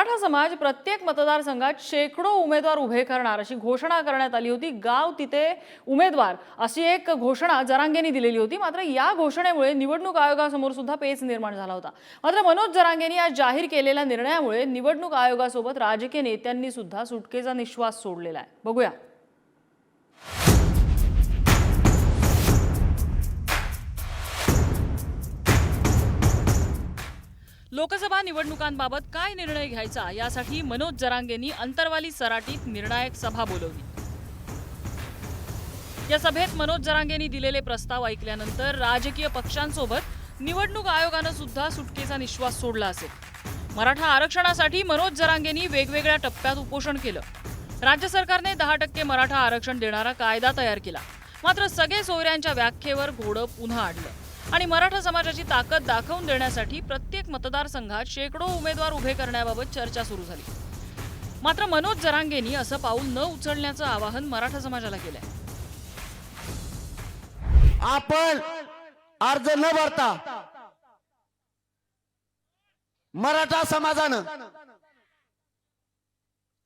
मराठा समाज प्रत्येक मतदारसंघात शेकडो उमेदवार उभे करणार अशी घोषणा करण्यात आली होती. गाव तिथे उमेदवार अशी एक घोषणा जरांगेनी दिलेली होती. मात्र या घोषणेमुळे निवडणूक आयोगासमोर सुद्धा पेच निर्माण झाला होता. मात्र मनोज जरांगेंनी आज जाहीर केलेल्या निर्णयामुळे निवडणूक आयोगासोबत राजकीय नेत्यांनी सुद्धा सुटकेचा निश्वास सोडलेला आहे. बघूया. लोकसभा निवडणुकांबाबत काय निर्णय घ्यायचा? यासाठी मनोज जरांगेंनी अंतरवाली सराटीत निर्णायक सभा बोलवली. या सभेत मनोज जरांगेंनी दिलेले प्रस्ताव ऐकल्यानंतर राजकीय पक्षांसोबत निवडणूक आयोगानं सुद्धा सुटकेचा निश्वास सोडला असेल. मराठा आरक्षणासाठी मनोज जरांगेंनी वेगवेगळ्या टप्प्यात उपोषण केलं. राज्य सरकारने दहा टक्के मराठा आरक्षण देणारा कायदा तयार केला. मात्र सगळे सोयऱ्यांच्या व्याख्येवर घोडं पुन्हा आणलं आणि मराठा समाजाची ताकद दाखवून देण्यासाठी प्रत्येक मतदारसंघात शेकडो उमेदवार उभे करण्याबाबत चर्चा सुरू झाली. मात्र मनोज जरांगेंनी असं पाऊल न उचलण्याचं आवाहन मराठा समाजाला केलंय. आपण अर्ज न भरता मराठा समाजानं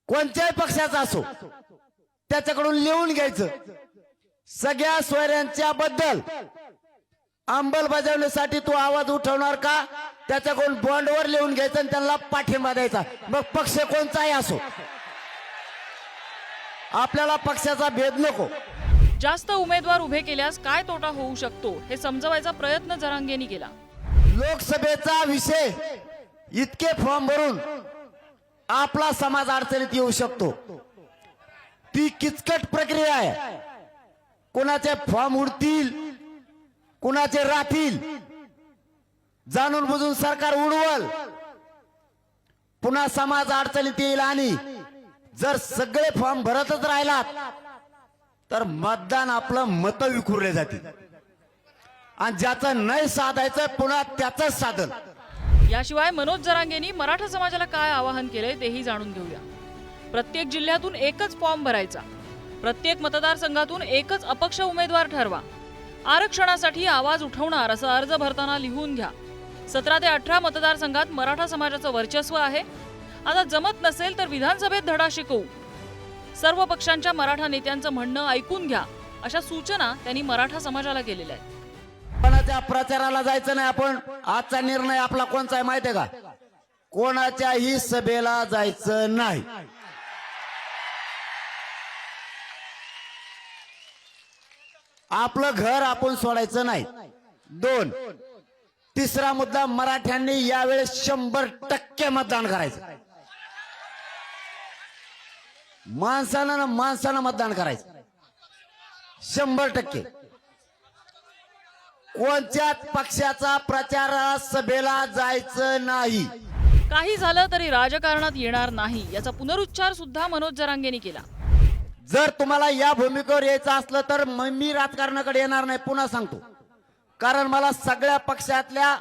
कोणत्याही पक्षाचा असो त्याच्याकडून लिहून घ्यायचं. सगळ्या सोयऱ्यांच्या बद्दल अंमलबजावणीसाठी तू आवाज उठवणार का? त्याच्याकडून बॉन्डवर लिहून घ्यायचं आणि त्यांना पाठिंबा द्यायचा. मग पक्ष कोणताही असो. आपल्याला पक्षाचा भेद नको. जास्त उमेदवार उभे केल्यास काय तोटा होऊ शकतो हे समजवायचा प्रयत्न जरांगेंनी केला. लोकसभेचा विषय इतके फॉर्म भरून आपला समाज अडचणीत येऊ शकतो. ती किचकट प्रक्रिया आहे. कोणाचे फॉर्म उडतील कुणाचे राहतील? जाणून बुजून सरकार उडवल. पुन्हा समाज अडचणीत येईल आणि जर सगळे फॉर्म भरतच राहिलात तर मतदान आपलं मत विखुरले जातील. आणि ज्याचं नाही साधायचं पुन्हा त्याच साधन. याशिवाय मनोज जरांगेंनी मराठा समाजाला काय आवाहन केलंय तेही जाणून घेऊया. प्रत्येक जिल्ह्यातून एकच फॉर्म भरायचा. प्रत्येक मतदारसंघातून एकच अपक्ष उमेदवार ठरवा. आरक्षणासाठी आवाज उठवणार असं अर्ज भरताना लिहून घ्या. सतरा ते अठरा मतदारसंघात मराठा समाजाचं वर्चस्व आहे. आता जमत नसेल तर विधानसभेत धडा शिकवू. सर्व पक्षांच्या मराठा नेत्यांचं म्हणणं ऐकून घ्या. अशा सूचना त्यांनी मराठा समाजाला केलेल्या आहेत. कोणाच्या प्रचाराला जायचं नाही आपण? आजचा निर्णय आपला कोणचा आहे माहितीये का? कोणाच्याही सभेला जायचं नाही. आपलं घर आपण सोडायचं नाही. दोन तिसरा मुद्दा मराठ्यांनी यावेळेस शंभर टक्के मतदान करायचं. माणसानं ना माणसानं मतदान करायचं. शंभर टक्के. कोणत्याच पक्षाचा प्रचार सभेला जायचं नाही? काही झालं तरी राजकारणात येणार नाही. याचा पुनरुच्चार सुद्धा मनोज जरांगेनी केला. जर तुम्हाला या भूमिकेवर यायचं असलं तर मी राजकारणाकडे येणार नाही पुन्हा सांगतो. कारण मला सगळ्या पक्षातल्या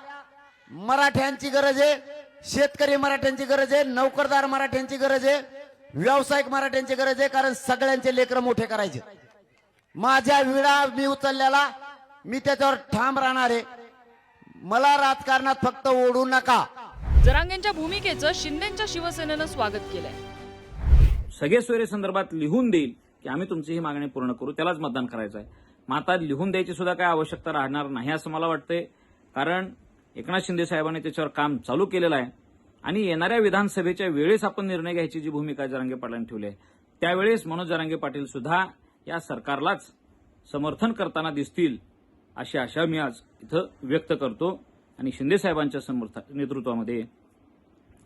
मराठ्यांची गरज आहे शेतकरी मराठ्यांची गरज आहे नोकरदार मराठ्यांची गरज आहे व्यावसायिक मराठ्यांची गरज आहे कारण सगळ्यांचे लेकर मोठे करायचे. माझ्या विडा मी उचललेला मी त्याच्यावर ठाम राहणार आहे. मला राजकारणात फक्त ओढू नका. जरांगेंच्या भूमिकेचं शिंदेच्या शिवसेनेनं स्वागत केलंय. सगळे सोयरे संदर्भात लिहून देईल की आम्ही तुमची ही मागणी पूर्ण करू त्यालाच मतदान करायचं आहे. मग आता लिहून द्यायची सुद्धा काय आवश्यकता राहणार नाही असं मला वाटतंय. कारण एकनाथ शिंदे साहेबांनी त्याच्यावर काम चालू केलेलं आहे. आणि येणाऱ्या विधानसभेच्या वेळेस आपण निर्णय घ्यायची जी भूमिका जरांगे पाटलांनी ठेवली आहे. त्यावेळेस मनोज जरांगे पाटील सुद्धा या सरकारलाच समर्थन करताना दिसतील अशी आशा मी आज इथं व्यक्त करतो. आणि शिंदे साहेबांच्या समर्थ नेतृत्वामध्ये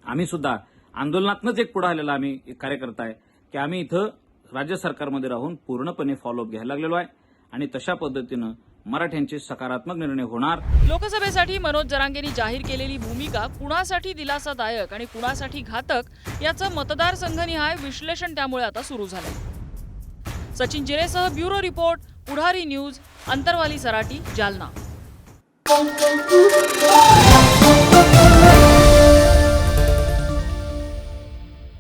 आम्ही सुद्धा आंदोलनातनंच एक पुढे आलेला आम्ही एक कार्यकर्ता आहे की आम्ही इथं राज्य सरकारमध्ये राहून पूर्णपणे फॉलोअप घ्यायला लागलेलो आहे. आणि तशा पद्धतीनं मराठ्यांचे सकारात्मक निर्णय होणार. लोकसभेसाठी मनोज जरांगेंनी जाहीर केलेली भूमिका कुणासाठी दिलासादायक आणि कुणासाठी घातक याचं मतदारसंघनिहाय विश्लेषण त्यामुळे आता सुरू झालंय. Sachin जिरेसह bureau report Pudhari news Antarwali Sarati Jalna.